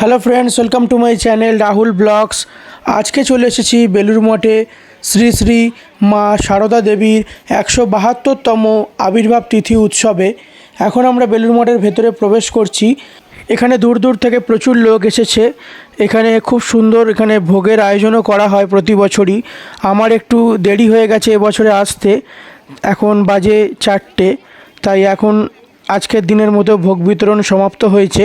Hello friends welcome to my channel Rahul vlogs আজকে চলে এসেছি বেলুর মঠে শ্রী শ্রী মা সারদা দেবীর একশো বাহাত্তরতম আবির্ভাব তিথি উৎসবে। এখন আমরা বেলুর মঠের ভেতরে প্রবেশ করছি। এখানে দূর দূর থেকে প্রচুর লোক এসেছে। এখানে খুব সুন্দর এখানে ভোগের আয়োজনও করা হয় প্রতি বছরই। আমার একটু দেরি হয়ে গেছে এবছরে আসতে। এখন বাজে চারটে, তাই এখন আজকের দিনের মতো ভোগ বিতরণ সমাপ্ত হয়েছে।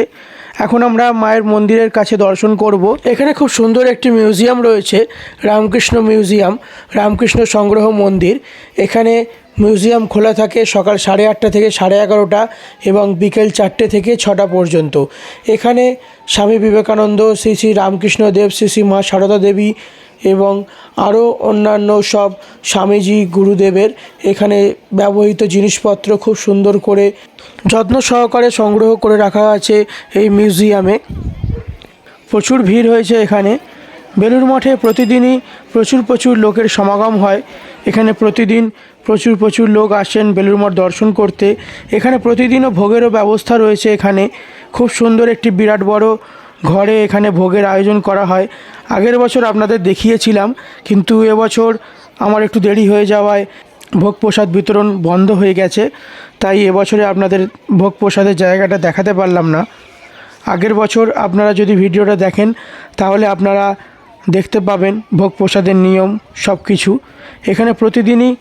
এখন আমরা মায়ের মন্দিরের কাছে দর্শন করব। এখানে খুব সুন্দর একটি মিউজিয়াম রয়েছে, রামকৃষ্ণ মিউজিয়াম, রামকৃষ্ণ সংগ্রহ মন্দির। এখানে মিউজিয়াম খোলা থাকে সকাল সাড়ে আটটা থেকে সাড়ে এগারোটা এবং বিকেল চারটে থেকে ছটা পর্যন্ত। এখানে স্বামী বিবেকানন্দ, শ্রী শ্রী রামকৃষ্ণ দেব শ্রী শ্রী মা সারদা দেবী এবং আরও অন্যান্য সব স্বামীজি গুরুদেবের এখানে ব্যবহৃত জিনিসপত্র খুব সুন্দর করে যত্ন সহকারে সংগ্রহ করে রাখা আছে এই মিউজিয়ামে। প্রচুর ভিড় হয়েছে এখানে। বেলুর মঠে প্রতিদিনই প্রচুর প্রচুর লোকের সমাগম হয়। এখানে প্রতিদিন প্রচুর প্রচুর লোক আসেন বেলুর মঠ দর্শন করতে। এখানে প্রতিদিনও ভোগেরও ব্যবস্থা রয়েছে এখানে। খুব সুন্দর একটি বিরাট বড় ঘরে এখানে ভোগের আয়োজন করা হয়। আগের বছর আপনাদের দেখিয়েছিলাম, কিন্তু এবছর আমার একটু দেরি হয়ে যাওয়ায় ভোগ প্রসাদ বিতরণ বন্ধ হয়ে গেছে, তাই এবছরে আপনাদের ভোগ প্রসাদের জায়গাটা দেখাতে পারলাম না। আগের বছর আপনারা যদি ভিডিওটা দেখেন, তাহলে আপনারা দেখতে পাবেন ভোগ প্রসাদের নিয়ম সব কিছু এখানে প্রতিদিনই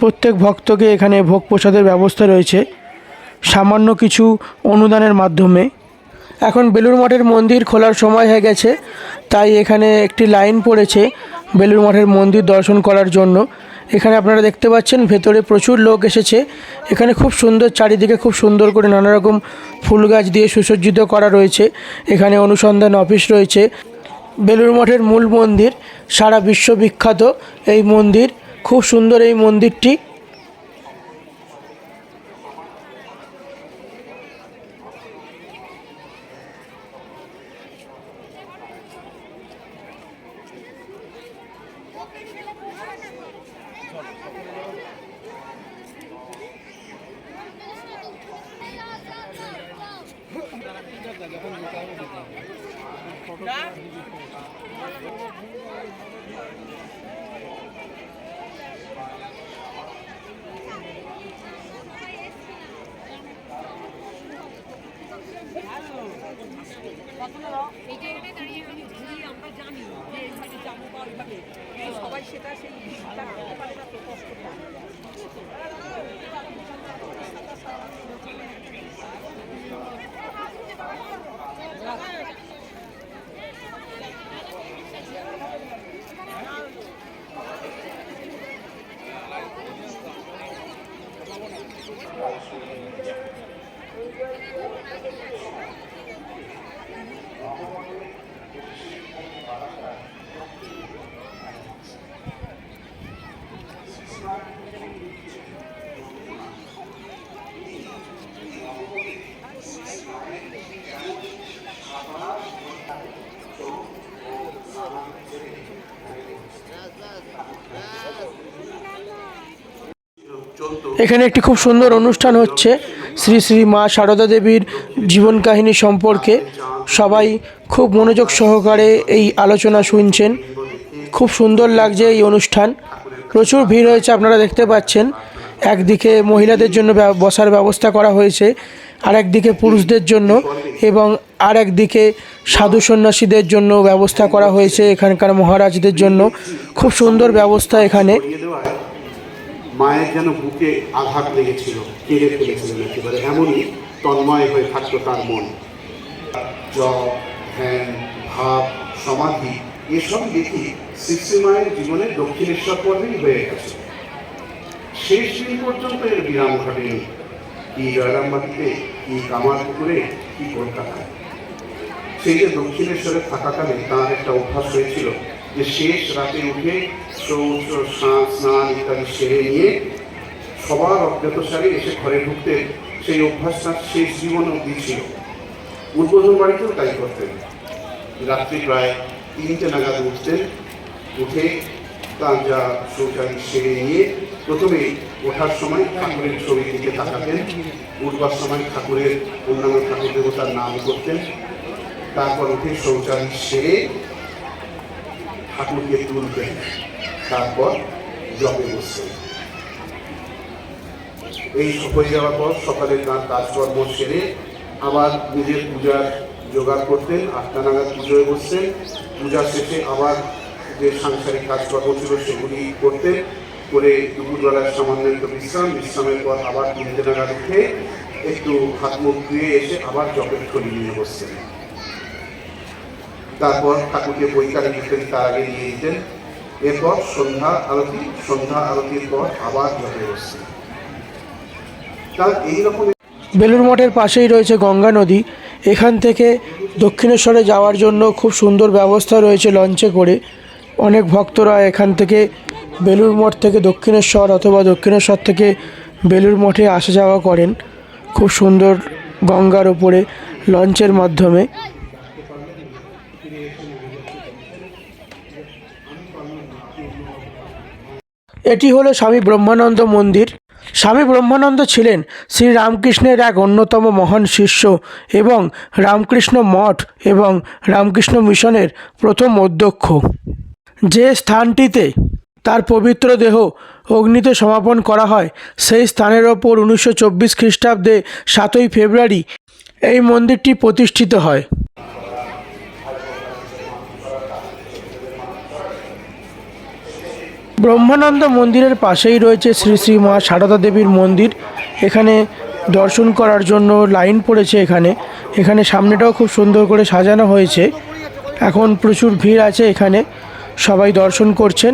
প্রত্যেক ভক্তকে এখানে ভোগ প্রসাদের ব্যবস্থা রয়েছে। সামান্য কিছু অনুদানের মাধ্যমে এখন বেলুর মঠের মন্দির খোলার সময় হয়ে গেছে, তাই এখানে একটি লাইন পড়েছে বেলুর মঠের মন্দির দর্শন করার জন্য। এখানে আপনারা দেখতে পাচ্ছেন, ভেতরে প্রচুর লোক এসেছে। এখানে খুব সুন্দর চারিদিকে খুব সুন্দর করে নানা রকম ফুল গাছ দিয়ে সুসজ্জিত করা রয়েছে। এখানে অনুসন্ধান অফিস রয়েছে। বেলুর মঠের মূল মন্দির সারা বিশ্ব বিখ্যাত। এই মন্দির, খুব সুন্দর এই মন্দিরটি। ঘুরি আমরা জানি যে এখানে যাব বা সবাই সেটা সেই না তো কষ্টটা এখানে একটি খুব সুন্দর অনুষ্ঠান হচ্ছে। শ্রী শ্রী মা সারদা দেবীর জীবন কাহিনী সম্পর্কে সবাই খুব মনোযোগ সহকারে এই আলোচনা শুনছেন। খুব সুন্দর লাগছে এই অনুষ্ঠান। প্রচুর ভিড় হয়েছে, আপনারা দেখতে পাচ্ছেন। একদিকে মহিলাদের জন্য বসার ব্যবস্থা করা হয়েছে আর একদিকে পুরুষদের জন্য এবং আর একদিকে সাধু সন্ন্যাসীদের জন্য ব্যবস্থা করা হয়েছে এখানকার মহারাজদের জন্য। খুব সুন্দর ব্যবস্থা এখানে। মায়ের যেন বুকে আঘাত লেগেছিল, কেঁদে ফেলেছিলেন একেবারে এমনই তন্ময় হয়ে থাকতো তার মন। জপ, ধ্যান, ভাব, সমাধি, এসব দেখি শ্রী মায়ের জীবনে দক্ষিণেশ্বর পর্বেই হয়ে গেছে। শেষ দিন পর্যন্ত এর বিরাম ঘটেনি কি জয়রামবাটিতে, কি কামারপুকুরে কি কলকাতায়। সেই যে দক্ষিণেশ্বরে থাকাকালে তার একটা অভ্যাস হয়েছিল যে শেষ রাতে উঠে শৌচ স্নান ইত্যাদি সেরে নিয়ে সবার অজ্ঞাতসারে এসে ঘরে ঢুকতে সেই অভ্যাসটা শেষ জীবন অবধি ছিল। উদ্বোধন বাড়িতেও তাই করতেন। রাত্রি প্রায় তিনটে নাগাদ উঠতেন, উঠে তার যা শৌচালয় সেরে নিয়ে প্রথমে ওঠার সময় ঠাকুরের ছবির দিকে তাকাতেন। উঠবার সময় ঠাকুরের অন্যান্য ঠাকুর দেবতার নাম করতেন। তারপর উঠে শৌচালয় সেরে ঠাকুরকে তুলবেন তারপর জপে বসবেন এই হয়ে যাওয়ার পর সকালে তার কাজকর্ম সেরে আবার নিজের পূজার জোগাড় করতেন আটটা নাগাদ পুজোয় বসতেন পূজা শেষে আবার যে সাংসারিক কাজকর্ম ছিল সেগুলি করতেন করে দুপুরবেলার সামান্য একটু বিশ্রাম, বিশ্রামের পর আবার তিনটে নাগাদ উঠে একটু হাত মুখ ধুয়ে এসে আবার জপের থলি নিয়ে বসতেন তারপর ঠাকুরকে বৈকালে দিতেন তার আগে নিয়ে দিতেন এরপর সন্ধ্যা আরতি, সন্ধ্যা আরতির পর আবার জপে বসতেন। তার এইরকম বেলুর মঠের পাশেই রয়েছে গঙ্গা নদী। এখান থেকে দক্ষিণেশ্বরে যাওয়ার জন্য খুব সুন্দর ব্যবস্থা রয়েছে লঞ্চে করে। অনেক ভক্তরা এখান থেকে বেলুর মঠ থেকে দক্ষিণেশ্বর অথবা দক্ষিণেশ্বর থেকে বেলুর মঠে আসা যাওয়া করেন। খুব সুন্দর গঙ্গার ওপরে লঞ্চের মাধ্যমে। এটি হলো স্বামী ব্রহ্মানন্দ মন্দির। স্বামী ব্রহ্মানন্দ ছিলেন শ্রী রামকৃষ্ণের এক অন্যতম মহান শিষ্য এবং রামকৃষ্ণ মঠ এবং রামকৃষ্ণ মিশনের প্রথম অধ্যক্ষ। যে স্থানটিতে তার পবিত্র দেহ অগ্নিতে সমাপন করা হয়, সেই স্থানের ওপর উনিশশো চব্বিশ খ্রিস্টাব্দে সাতই ফেব্রুয়ারি এই মন্দিরটি প্রতিষ্ঠিত হয়। ব্রহ্মানন্দ মন্দিরের পাশেই রয়েছে শ্রী শ্রী মা সারদা দেবীর মন্দির। এখানে দর্শন করার জন্য লাইন পড়েছে এখানে। এখানে সামনেটাও খুব সুন্দর করে সাজানো হয়েছে। এখন প্রচুর ভিড় আছে এখানে। সবাই দর্শন করছেন।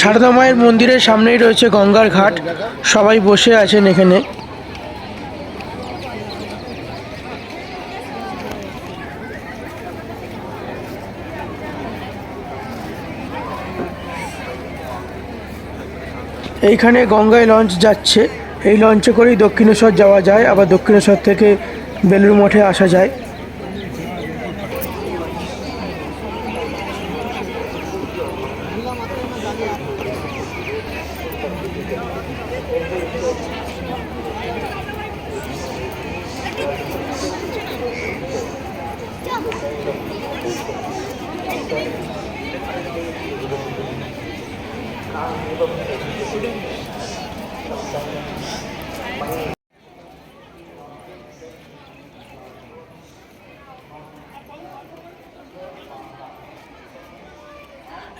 সারদা মায়ের মন্দিরের সামনেই রয়েছে গঙ্গার ঘাট। সবাই বসে আছেন এখানে। এইখানে গঙ্গায় লঞ্চ যাচ্ছে। এই লঞ্চে করেই দক্ষিণেশ্বর যাওয়া যায়, আবার দক্ষিণেশ্বর থেকে বেলুর মঠে আসা যায়।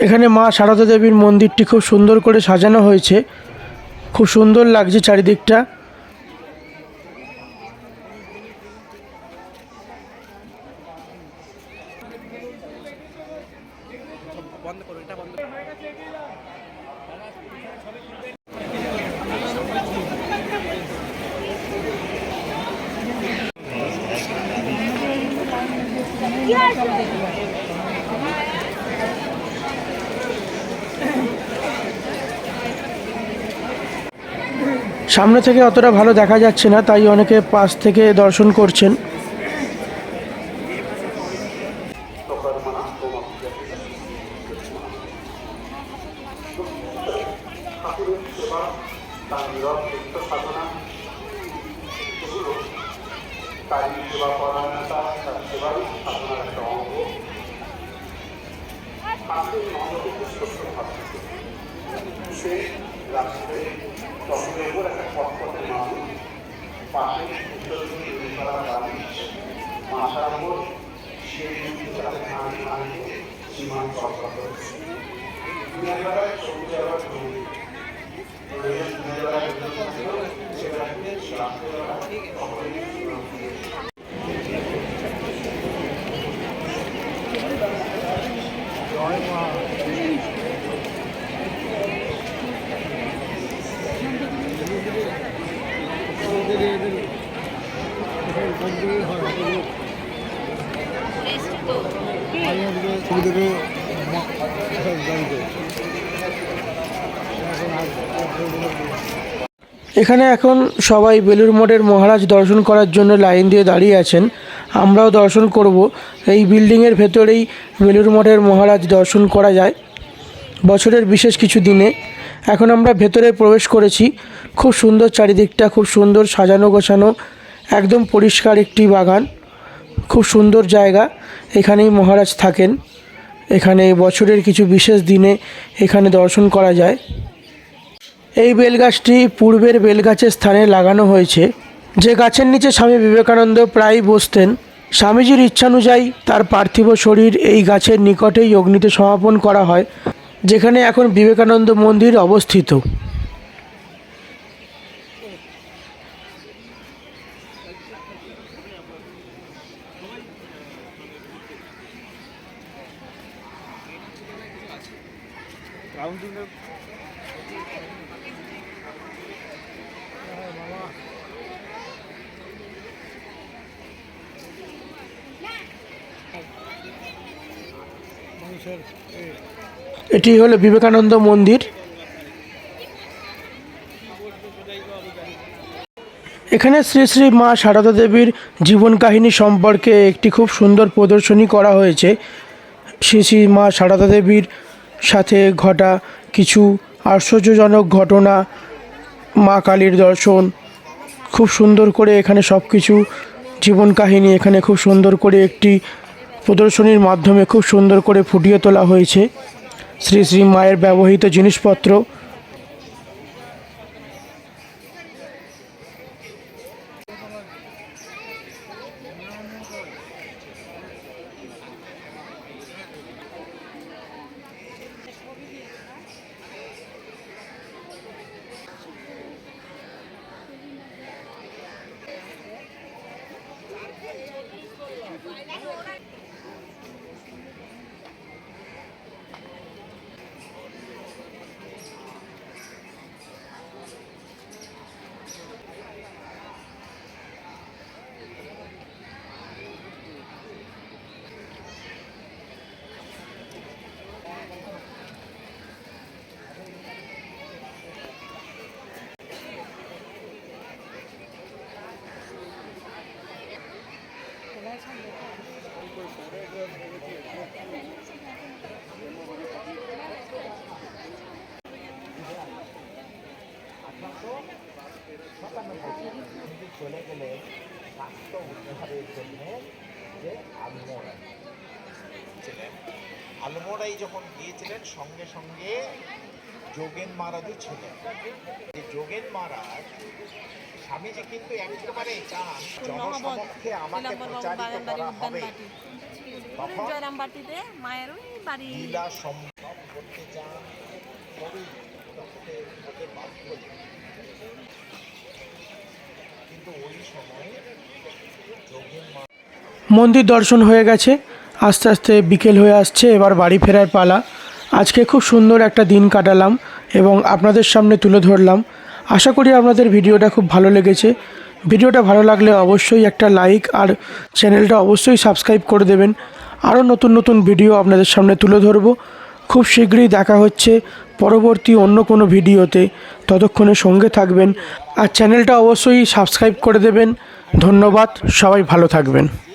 এখানে মা সারদা দেবীর মন্দিরটি খুব সুন্দর করে সাজানো হয়েছে। খুব সুন্দর লাগছে চারিদিকটা। সামনে থেকে অতটা ভালো দেখা যাচ্ছে না তাই অনেকে পাশ থেকে দর্শন করছেন। নিত্য সাধনা এগুলো তারই সেবা পরায়ণতা তার সেবাই সাধনার একটা অঙ্গ ঠাকুরের মহত্বকে শ্রদ্ধ ভাবছে সে রাত্রে চন্দ্রের উপর একটা পথপথের মানুষ পাশে উত্তর দিকে করা বাড়ি মাথার উপর সেই আনে আনে সীমান চক্র করেছে সমুদ্রে গাড়িতে এখানে এখন সবাই বেলুর মঠের মহারাজ দর্শন করার জন্য লাইন দিয়ে দাঁড়িয়ে আছেন। আমরাও দর্শন করব। এই বিল্ডিংয়ের ভেতরেই বেলুর মঠের মহারাজ দর্শন করা যায়। বছরের বিশেষ কিছু দিনে এখন আমরা ভেতরে প্রবেশ করেছি। খুব সুন্দর চারিদিকটা, খুব সুন্দর সাজানো গোছানো একদম পরিষ্কার একটি বাগান। খুব সুন্দর জায়গা। এখানেই মহারাজ থাকেন। এখানে বছরের কিছু বিশেষ দিনে এখানে দর্শন করা যায়। এই বেলগাছটি পূর্বের বেলগাছের স্থানে লাগানো হয়েছে। যে গাছের নিচে স্বামী বিবেকানন্দ প্রায়ই বসতেন, স্বামীজির ইচ্ছানুযায়ী তার পার্থিব শরীর এই গাছের নিকটেই অগ্নিতে সমাপন করা হয়, যেখানে এখন বিবেকানন্দ মন্দির অবস্থিত। এটি হলো বিবেকানন্দ মন্দির। এখানে শ্রী শ্রী মা সারদা দেবীর জীবন কাহিনী সম্পর্কে একটি খুব সুন্দর প্রদর্শনী করা হয়েছে। শ্রী শ্রী মা সারদা দেবীর সাথে ঘটা কিছু আশ্চর্যজনক ঘটনা, মা কালীর দর্শন, খুব সুন্দর করে এখানে সব কিছু জীবন কাহিনী এখানে খুব সুন্দর করে একটি প্রদর্শনীর মাধ্যমে খুব সুন্দর করে ফুটিয়ে তোলা হয়েছে। শ্রী শ্রী মায়ের ব্যবহৃত জিনিসপত্র। চলে গেলেন স্বাস্থ্য উদ্ধারের জন্য যে আলমোড়া ছিলেন আলমোড়াই যখন গিয়েছিলেন সঙ্গে সঙ্গে যোগেন মহারাজও ছিলেন এই যোগেন মহারাজ স্বামীজি কিন্তু একেবারে চান জনসমক্ষে আমাকে প্রচারিত করা হবে। জয়রামবাটিতে মায়ের ওই বাড়ি। লীলা সম্ভব করতে চান। কিন্তু ওই সময় যোগেন মন্দির দর্শন হয়ে গেছে। আস্তে আস্তে বিকেল হয়ে আসছে এবার বাড়ি ফেরার পালা। আজকে খুব সুন্দর একটা দিন কাটালাম এবং আপনাদের সামনে তুলে ধরলাম। আশা করি আপনাদের ভিডিওটা খুব ভালো লেগেছে। ভিডিওটা ভালো লাগলে অবশ্যই একটা লাইক আর চ্যানেলটা অবশ্যই সাবস্ক্রাইব করে দেবেন। আরও নতুন নতুন ভিডিও আপনাদের সামনে তুলে ধরবো। খুব শীঘ্রই দেখা হচ্ছে পরবর্তী অন্য কোনো ভিডিওতে। ততক্ষণে সঙ্গে থাকবেন আর চ্যানেলটা অবশ্যই সাবস্ক্রাইব করে দেবেন। ধন্যবাদ, সবাই ভালো থাকবেন।